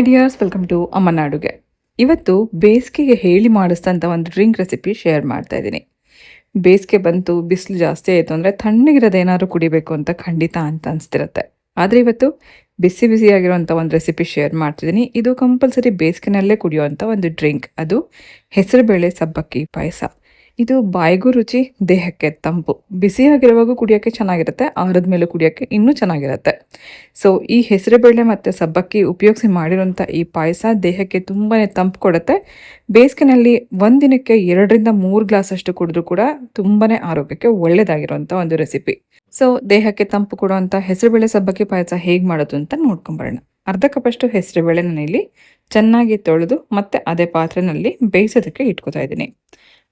Hi dears welcome to ಅಮ್ಮನ ಅಡುಗೆ ಇವತ್ತು ಬೇಸಿಗೆಗೆ ಹೇಳಿ ಮಾಡಿಸ್ತಂಥ ಒಂದು ಡ್ರಿಂಕ್ ರೆಸಿಪಿ ಶೇರ್ ಮಾಡ್ತಾ ಇದ್ದೀನಿ ಬೇಸಿಗೆ ಬಂತು ಬಿಸಿಲು ಜಾಸ್ತಿ ಆಯಿತು ಅಂದರೆ ತಣ್ಣಗಿರೋದು ಏನಾದ್ರು ಕುಡಿಬೇಕು ಅಂತ ಖಂಡಿತ ಅಂತ ಅನಿಸ್ತಿರುತ್ತೆ ಆದರೆ ಇವತ್ತು ಬಿಸಿ ಬಿಸಿಯಾಗಿರುವಂಥ ಒಂದು ರೆಸಿಪಿ ಶೇರ್ ಮಾಡ್ತಿದ್ದೀನಿ ಇದು ಕಂಪಲ್ಸರಿ ಬೇಸಿಗೆನಲ್ಲೇ ಕುಡಿಯುವಂಥ ಒಂದು ಡ್ರಿಂಕ್ ಅದು ಹೆಸರುಬೇಳೆ ಸಬ್ಬಕ್ಕಿ ಪಾಯಸ ಇದು ಬಾಯಿಗೂ ರುಚಿ, ದೇಹಕ್ಕೆ ತಂಪು. ಬಿಸಿಯಾಗಿರುವಾಗ ಕುಡಿಯೋಕ್ಕೆ ಚೆನ್ನಾಗಿರುತ್ತೆ, ಆರದ ಮೇಲೆ ಕುಡಿಯೋಕ್ಕೆ ಇನ್ನೂ ಚೆನ್ನಾಗಿರುತ್ತೆ. ಸೊ ಈ ಹೆಸರುಬೇಳೆ ಮತ್ತು ಸಬ್ಬಕ್ಕಿ ಉಪಯೋಗಿಸಿ ಮಾಡಿರೋಂಥ ಈ ಪಾಯಸ ದೇಹಕ್ಕೆ ತುಂಬಾ ತಂಪು ಕೊಡುತ್ತೆ. ಬೇಸಿಗೆನಲ್ಲಿ ಒಂದಿನಕ್ಕೆ ಎರಡರಿಂದ ಮೂರು ಗ್ಲಾಸ್ ಅಷ್ಟು ಕುಡಿದ್ರೂ ಕೂಡ ತುಂಬಾ ಆರೋಗ್ಯಕ್ಕೆ ಒಳ್ಳೆಯದಾಗಿರುವಂಥ ಒಂದು ರೆಸಿಪಿ. ಸೊ ದೇಹಕ್ಕೆ ತಂಪು ಕೊಡುವಂಥ ಹೆಸರುಬೇಳೆ ಸಬ್ಬಕ್ಕಿ ಪಾಯಸ ಹೇಗೆ ಮಾಡೋದು ಅಂತ ನೋಡ್ಕೊಂಬರೋಣ. ಅರ್ಧ ಕಪ್ಪಷ್ಟು ಹೆಸರುಬೇಳೆ ಇಲ್ಲಿ ಚೆನ್ನಾಗಿ ತೊಳೆದು ಮತ್ತೆ ಅದೇ ಪಾತ್ರೆನಲ್ಲಿ ಬೇಯಿಸೋದಕ್ಕೆ ಇಟ್ಕೋತಾ ಇದ್ದೀನಿ.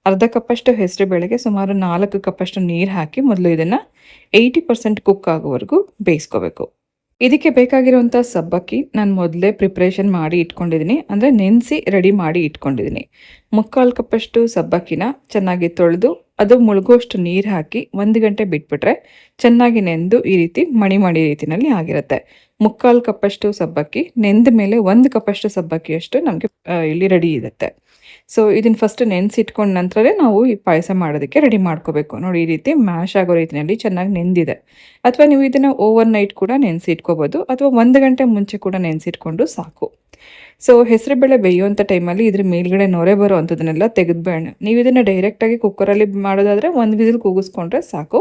ಅರ್ಧ ಕಪ್ಪಷ್ಟು ಹೆಸರು ಬೇಳೆಗೆ ಸುಮಾರು ನಾಲ್ಕು ಕಪ್ಪಷ್ಟು ನೀರು ಹಾಕಿ ಮೊದಲು ಇದನ್ನು ಏಯ್ಟಿ ಪರ್ಸೆಂಟ್ ಕುಕ್ ಆಗೋವರೆಗೂ ಬೇಯಿಸ್ಕೋಬೇಕು. ಇದಕ್ಕೆ ಬೇಕಾಗಿರುವಂಥ ಸಬ್ಬಕ್ಕಿ ನಾನು ಮೊದಲೇ ಪ್ರಿಪ್ರೇಷನ್ ಮಾಡಿ ಇಟ್ಕೊಂಡಿದ್ದೀನಿ ಅಂದರೆ ನೆನೆಸಿ ರೆಡಿ ಮಾಡಿ ಇಟ್ಕೊಂಡಿದ್ದೀನಿ ಮುಕ್ಕಾಲು ಕಪ್ಪಷ್ಟು ಸಬ್ಬಕ್ಕಿನ ಚೆನ್ನಾಗಿ ತೊಳೆದು ಅದು ಮುಳುಗುವಷ್ಟು ನೀರು ಹಾಕಿ ಒಂದು ಗಂಟೆ ಬಿಟ್ಬಿಟ್ರೆ ಚೆನ್ನಾಗಿ ನೆಂದು ಈ ರೀತಿ ಮಣಿ ಮಣಿ ರೀತಿನಲ್ಲಿ ಆಗಿರುತ್ತೆ. ಮುಕ್ಕಾಲು ಕಪ್ಪಷ್ಟು ಸಬ್ಬಕ್ಕಿ, ನೆಂದ ಮೇಲೆ ಒಂದು ಕಪ್ಪಷ್ಟು ಸಬ್ಬಕ್ಕಿಯಷ್ಟು ನಮಗೆ ಇಲ್ಲಿ ರೆಡಿ ಇರುತ್ತೆ. ಸೊ ಇದನ್ನು ಫಸ್ಟ್ ನೆನೆಸಿಟ್ಕೊಂಡ ನಂತರವೇ ನಾವು ಈ ಪಾಯಸ ಮಾಡೋದಕ್ಕೆ ರೆಡಿ ಮಾಡ್ಕೋಬೇಕು. ನೋಡಿ, ಈ ರೀತಿ ಮ್ಯಾಶ್ ಆಗೋ ರೀತಿಯಲ್ಲಿ ಚೆನ್ನಾಗಿ ನೆಂದಿದೆ. ಅಥವಾ ನೀವು ಇದನ್ನು ಓವರ್ ನೈಟ್ ಕೂಡ ನೆನೆಸಿಟ್ಕೋಬೋದು, ಅಥವಾ ಒಂದು ಗಂಟೆ ಮುಂಚೆ ಕೂಡ ನೆನೆಸಿಟ್ಕೊಂಡು ಸಾಕು. ಸೊ ಹೆಸರುಬೇಳೆ ಬೇಯುವಂಥ ಟೈಮಲ್ಲಿ ಇದ್ರ ಮೇಲ್ಗಡೆ ನೊರೆ ಬರೋ ಅಂಥದ್ದನ್ನೆಲ್ಲ ತೆಗೆದುಬೇಡ ನೀವು ಇದನ್ನು ಡೈರೆಕ್ಟಾಗಿ ಕುಕ್ಕರಲ್ಲಿ ಮಾಡೋದಾದರೆ ಒಂದು ವಿಸಿಲ್ ಕೂಗಿಸ್ಕೊಂಡ್ರೆ ಸಾಕು.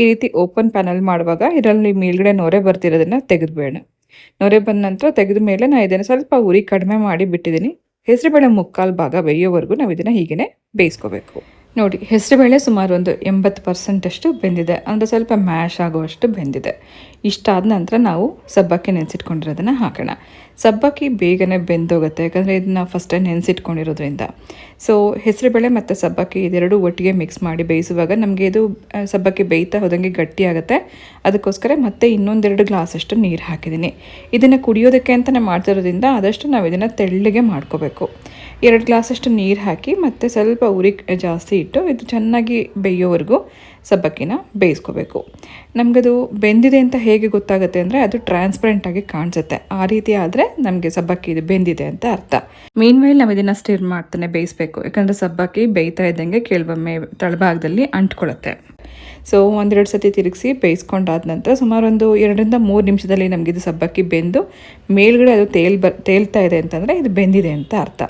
ಈ ರೀತಿ ಓಪನ್ ಪ್ಯಾನಲ್ ಮಾಡುವಾಗ ಇದರಲ್ಲಿ ಮೇಲ್ಗಡೆ ನೊರೆ ಬರ್ತಿರೋದನ್ನು ತೆಗೆದುಬೇಡ ನೊರೆ ಬಂದ ನಂತರ ತೆಗೆದ ಮೇಲೆ ನಾನು ಇದನ್ನು ಸ್ವಲ್ಪ ಉರಿ ಕಡಿಮೆ ಮಾಡಿ ಬಿಟ್ಟಿದ್ದೀನಿ ಹೆಸರುಬೇಳೆ ಮುಕ್ಕಾಲು ಭಾಗ ಬೇಯೋವರೆಗೂ ನಾವು ಇದನ್ನು ಹೀಗೆ ಬೇಯಿಸ್ಕೋಬೇಕು. ನೋಡಿ ಹೆಸರುಬೇಳೆ ಸುಮಾರು ಒಂದು ಎಂಬತ್ತು ಪರ್ಸೆಂಟಷ್ಟು ಬೆಂದಿದೆ. ಅಂದರೆ ಸ್ವಲ್ಪ ಮ್ಯಾಶ್ ಆಗುವಷ್ಟು ಬೆಂದಿದೆ. ಇಷ್ಟಾದ ನಂತರ ನಾವು ಸಬ್ಬಕ್ಕಿ ನೆನೆಸಿಟ್ಕೊಂಡಿರೋದನ್ನು ಹಾಕೋಣ. ಸಬ್ಬಕ್ಕಿ ಬೇಗನೆ ಬೆಂದೋಗುತ್ತೆ. ಯಾಕಂದರೆ ಇದನ್ನ ಫಸ್ಟ್ ಟೈಮ್ ನೆನೆಸಿಟ್ಕೊಂಡಿರೋದ್ರಿಂದ. ಸೊ ಹೆಸರುಬೇಳೆ ಮತ್ತು ಸಬ್ಬಕ್ಕಿ ಇದೆರಡು ಒಟ್ಟಿಗೆ ಮಿಕ್ಸ್ ಮಾಡಿ ಬೇಯಿಸುವಾಗ ನಮಗೆ ಇದು ಸಬ್ಬಕ್ಕಿ ಬೇಯ್ತಾ ಹೋದಂಗೆ ಗಟ್ಟಿ ಆಗುತ್ತೆ. ಅದಕ್ಕೋಸ್ಕರ ಮತ್ತೆ ಇನ್ನೊಂದೆರಡು ಗ್ಲಾಸಷ್ಟು ನೀರು ಹಾಕಿದ್ದೀನಿ. ಇದನ್ನು ಕುಡಿಯೋದಕ್ಕೆ ಅಂತಲೇ ಮಾಡ್ತಿರೋದ್ರಿಂದ ಆದಷ್ಟು ನಾವು ಇದನ್ನು ತೆಳ್ಳಗೆ ಮಾಡ್ಕೋಬೇಕು. ಎರಡು ಗ್ಲಾಸಷ್ಟು ನೀರು ಹಾಕಿ ಮತ್ತು ಸ್ವಲ್ಪ ಉರಿ ಜಾಸ್ತಿ ಇಟ್ಟು, ಇದು ಚೆನ್ನಾಗಿ ಬೇಯೋವರೆಗೂ ಸಬ್ಬಕ್ಕಿನ ಬೇಯಿಸ್ಕೋಬೇಕು. ನಮಗದು ಬೆಂದಿದೆ ಅಂತ ಹೇಗೆ ಗೊತ್ತಾಗುತ್ತೆ ಅಂದರೆ ಅದು ಟ್ರಾನ್ಸ್ಪರೆಂಟಾಗಿ ಕಾಣಿಸುತ್ತೆ. ಆ ರೀತಿ ಆದರೆ ನಮಗೆ ಸಬ್ಬಕ್ಕಿ ಇದು ಬೆಂದಿದೆ ಅಂತ ಅರ್ಥ. ಮೇನ್ ಮೇಲೆ ನಾವು ಇದನ್ನು ಸ್ಟಿರ್ ಮಾಡ್ತಾನೆ ಬೇಯಿಸ್ಬೇಕು. ಯಾಕಂದರೆ ಸಬ್ಬಕ್ಕಿ ಬೇಯ್ತಾ ಇದ್ದಂಗೆ ಕೆಲವೊಮ್ಮೆ ತಳಭಾಗದಲ್ಲಿ ಅಂಟ್ಕೊಳ್ಳುತ್ತೆ ಸೊ ಒಂದೆರಡು ಸತಿ ತಿರುಗಿಸಿ ಬೇಯಿಸ್ಕೊಂಡಾದ ನಂತರ ಸುಮಾರು ಒಂದು ಎರಡರಿಂದ ಮೂರು ನಿಮಿಷದಲ್ಲಿ ನಮಗಿದು ಸಬ್ಬಕ್ಕಿ ಬೆಂದು ಮೇಲ್ಗಡೆ ಅದು ತೇಲ್ ಬ ತೇಲ್ತಾ ಇದೆ ಅಂತಂದರೆ ಇದು ಬೆಂದಿದೆ ಅಂತ ಅರ್ಥ.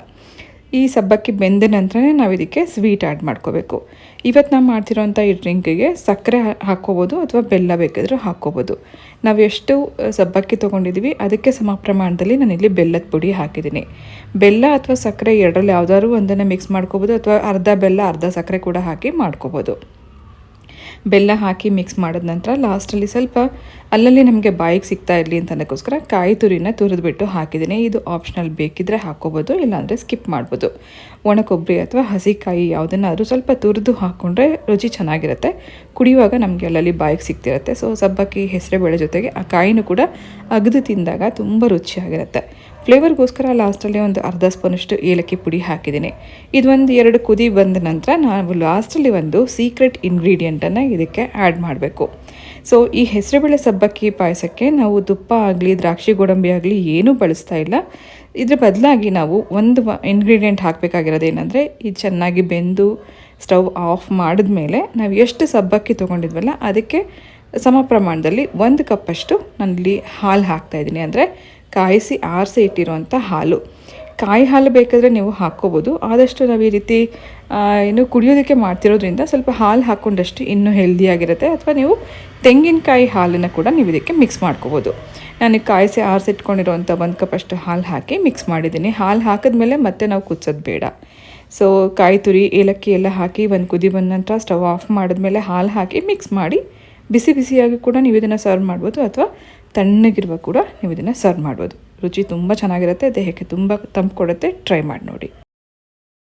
ಈ ಸಬ್ಬಕ್ಕಿ ಬೆಂದ ನಂತರನೇ ನಾವು ಇದಕ್ಕೆ ಸ್ವೀಟ್ ಆ್ಯಡ್ ಮಾಡ್ಕೋಬೇಕು. ಇವತ್ತು ನಾವು ಮಾಡ್ತಿರೋಂಥ ಈ ಡ್ರಿಂಕಿಗೆ ಸಕ್ಕರೆ ಹಾಕ್ಕೋಬೋದು ಅಥವಾ ಬೆಲ್ಲ ಬೇಕಾದರೂ ಹಾಕ್ಕೋಬೋದು. ನಾವು ಎಷ್ಟು ಸಬ್ಬಕ್ಕಿ ತೊಗೊಂಡಿದ್ದೀವಿ ಅದಕ್ಕೆ ಸಮ ಪ್ರಮಾಣದಲ್ಲಿ ನಾನಿಲ್ಲಿ ಬೆಲ್ಲದ ಪುಡಿ ಹಾಕಿದ್ದೀನಿ ಬೆಲ್ಲ ಅಥವಾ ಸಕ್ಕರೆ ಎರಡರಲ್ಲಿ ಯಾವುದಾದ್ರು ಒಂದನ್ನು ಮಿಕ್ಸ್ ಮಾಡ್ಕೋಬೋದು ಅಥವಾ ಅರ್ಧ ಬೆಲ್ಲ, ಅರ್ಧ ಸಕ್ಕರೆ ಕೂಡ ಹಾಕಿ ಮಾಡ್ಕೋಬೋದು. ಬೆಲ್ಲ ಹಾಕಿ ಮಿಕ್ಸ್ ಮಾಡಿದ ನಂತರ ಲಾಸ್ಟಲ್ಲಿ ಸ್ವಲ್ಪ ಅಲ್ಲಲ್ಲಿ ನಮಗೆ ಬಾಯಿಗೆ ಸಿಗ್ತಾ ಇರಲಿ ಅಂತ ಅನ್ನೋಕ್ಕೋಸ್ಕರ ಕಾಯಿ ತುರಿನ ತುರಿದ್ಬಿಟ್ಟು ಹಾಕಿದ್ದೀನಿ. ಇದು ಆಪ್ಷನಲ್ ಬೇಕಿದ್ದರೆ ಹಾಕ್ಕೋಬೋದು, ಇಲ್ಲಾಂದರೆ ಸ್ಕಿಪ್ ಮಾಡ್ಬೋದು. ಒಣ ಕೊಬ್ಬರಿ ಅಥವಾ ಹಸಿಕಾಯಿ ಯಾವುದನ್ನಾದರೂ ಸ್ವಲ್ಪ ತುರಿದು ಹಾಕ್ಕೊಂಡ್ರೆ ರುಚಿ ಚೆನ್ನಾಗಿರುತ್ತೆ. ಕುಡಿಯುವಾಗ ನಮಗೆ ಅಲ್ಲಲ್ಲಿ ಬಾಯಿಗೆ ಸಿಗ್ತಿರುತ್ತೆ. ಸೊ ಸಬ್ಬಕ್ಕಿ ಹೆಸರು ಬೇಳೆ ಜೊತೆಗೆ ಆ ಕಾಯಿನೂ ಕೂಡ ಅಗದು ತಿಂದಾಗ ತುಂಬ ರುಚಿಯಾಗಿರುತ್ತೆ. ಫ್ಲೇವರ್ಗೋಸ್ಕರ ಲಾಸ್ಟಲ್ಲಿ ಒಂದು ಅರ್ಧ ಸ್ಪೂನಷ್ಟು ಏಲಕ್ಕಿ ಪುಡಿ ಹಾಕಿದ್ದೀನಿ. ಇದೊಂದು ಎರಡು ಕುದಿ ಬಂದ ನಂತರ ನಾವು ಲಾಸ್ಟಲ್ಲಿ ಒಂದು ಸೀಕ್ರೆಟ್ ಇಂಗ್ರೀಡಿಯೆಂಟನ್ನು ಇದಕ್ಕೆ ಆ್ಯಡ್ ಮಾಡಬೇಕು. ಸೊ, ಈ ಹೆಸರುಬೇಳೆ ಸಬ್ಬಕ್ಕಿ ಪಾಯಸಕ್ಕೆ ನಾವು ತುಪ್ಪ ಆಗಲಿ, ದ್ರಾಕ್ಷಿ ಗೋಡಂಬಿ ಆಗಲಿ ಏನೂ ಬಳಸ್ತಾ ಇಲ್ಲ. ಇದ್ರ ಬದಲಾಗಿ ನಾವು ಒಂದು ಇಂಗ್ರೀಡಿಯೆಂಟ್ ಹಾಕಬೇಕಾಗಿರೋದು ಏನಂದರೆ ಇದು ಚೆನ್ನಾಗಿ ಬೆಂದು ಸ್ಟವ್ ಆಫ್ ಮಾಡಿದ ಮೇಲೆ ನಾವು ಎಷ್ಟು ಸಬ್ಬಕ್ಕಿ ತೊಗೊಂಡಿದ್ವಲ್ಲ, ಅದಕ್ಕೆ ಸಮ ಪ್ರಮಾಣದಲ್ಲಿ ಒಂದು ಕಪ್ಪಷ್ಟು ನಾನಿಲ್ಲಿ ಹಾಲು ಹಾಕ್ತಾಯಿದ್ದೀನಿ ಅಂದರೆ ಕಾಯಿಸಿ ಆರಿಸಿ ಇಟ್ಟಿರುವಂಥ ಹಾಲು. ಕಾಯಿ ಹಾಲು ಬೇಕಾದರೆ ನೀವು ಹಾಕ್ಕೋಬೋದು. ಆದಷ್ಟು ನಾವು ಈ ರೀತಿ ಏನು ಕುಡಿಯೋದಕ್ಕೆ ಮಾಡ್ತಿರೋದ್ರಿಂದ ಸ್ವಲ್ಪ ಹಾಲು ಹಾಕ್ಕೊಂಡಷ್ಟು ಇನ್ನೂ ಹೆಲ್ದಿಯಾಗಿರುತ್ತೆ ಅಥವಾ ನೀವು ತೆಂಗಿನಕಾಯಿ ಹಾಲನ್ನು ಕೂಡ ನೀವು ಇದಕ್ಕೆ ಮಿಕ್ಸ್ ಮಾಡ್ಕೋಬೋದು. ನಾನು ಕಾಯಿಸಿ ಆರಿಸಿಟ್ಕೊಂಡಿರೋವಂಥ ಒಂದು ಕಪ್ಪಷ್ಟು ಹಾಲು ಹಾಕಿ ಮಿಕ್ಸ್ ಮಾಡಿದ್ದೀನಿ. ಹಾಲು ಹಾಕಿದ್ಮೇಲೆ ಮತ್ತೆ ನಾವು ಕುದಿಸೋದು ಬೇಡ. ಸೊ ಕಾಯಿ ತುರಿ, ಏಲಕ್ಕಿ ಎಲ್ಲ ಹಾಕಿ ಒಂದು ಕುದಿ ಬಂದ ನಂತರ ಸ್ಟವ್ ಆಫ್ ಮಾಡಿದ್ಮೇಲೆ ಹಾಲು ಹಾಕಿ ಮಿಕ್ಸ್ ಮಾಡಿ ಬಿಸಿ ಬಿಸಿಯಾಗಿ ಕೂಡ ನೀವು ಇದನ್ನು ಸರ್ವ್ ಮಾಡ್ಬೋದು. ಅಥವಾ ತಣ್ಣಗಿರುವ ಕೂಡ ನೀವು ಇದನ್ನು ಸರ್ವ್ ಮಾಡ್ಬೋದು. ರುಚಿ ತುಂಬ ಚೆನ್ನಾಗಿರುತ್ತೆ, ದೇಹಕ್ಕೆ ತುಂಬ ತಂಪು ಕೊಡುತ್ತೆ ಟ್ರೈ ಮಾಡಿ ನೋಡಿ